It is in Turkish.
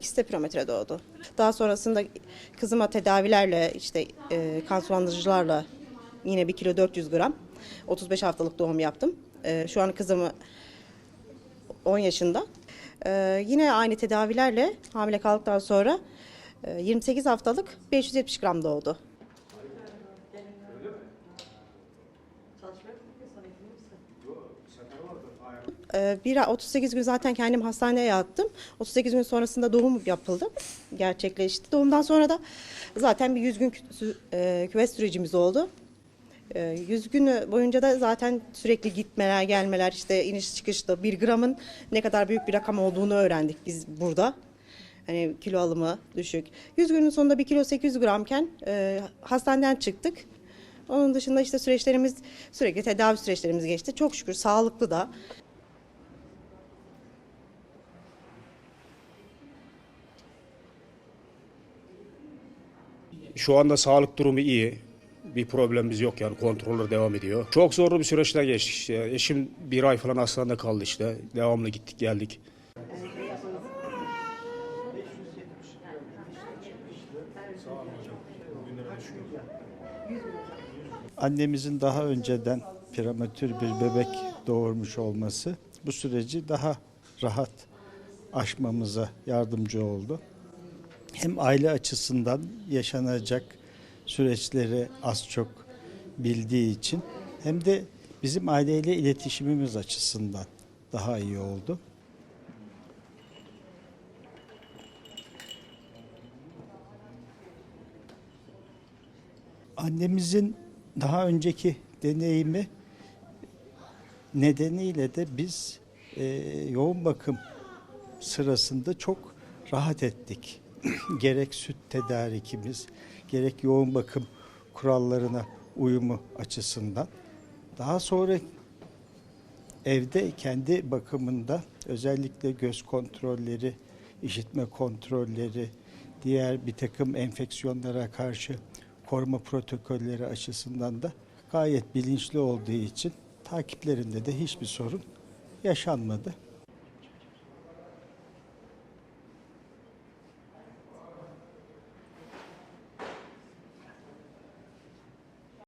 İkisi de pirometre doğdu. Daha sonrasında kızıma tedavilerle işte e, kan sulandırıcılarla yine 1 kilo 400 gram 35 haftalık doğum yaptım. E, şu an kızımı 10 yaşında. E, yine aynı tedavilerle hamile kaldıktan sonra e, 28 haftalık 570 gram doğdu. Bir ay- 38 gün zaten kendim hastaneye yattım. 38 gün sonrasında doğum yapıldı. Gerçekleşti. Doğumdan sonra da zaten bir 100 gün kü- e, küvet sürecimiz oldu. E, 100 gün boyunca da zaten sürekli gitmeler, gelmeler, işte iniş çıkışta bir gramın ne kadar büyük bir rakam olduğunu öğrendik biz burada. Hani kilo alımı düşük. 100 günün sonunda 1 kilo 800 gramken e, hastaneden çıktık. Onun dışında işte süreçlerimiz sürekli tedavi süreçlerimiz geçti. Çok şükür sağlıklı da. Şu anda sağlık durumu iyi. Bir problemimiz yok yani kontroller devam ediyor. Çok zorlu bir süreçten geçtik işte. Eşim bir ay falan hastanede kaldı işte. Devamlı gittik geldik. Annemizin daha önceden prematür bir bebek doğurmuş olması bu süreci daha rahat aşmamıza yardımcı oldu. Hem aile açısından yaşanacak süreçleri az çok bildiği için hem de bizim aileyle iletişimimiz açısından daha iyi oldu. Annemizin daha önceki deneyimi nedeniyle de biz e, yoğun bakım sırasında çok rahat ettik. gerek süt tedarikimiz, gerek yoğun bakım kurallarına uyumu açısından. Daha sonra evde kendi bakımında özellikle göz kontrolleri, işitme kontrolleri, diğer bir takım enfeksiyonlara karşı koruma protokolleri açısından da gayet bilinçli olduğu için takiplerinde de hiçbir sorun yaşanmadı.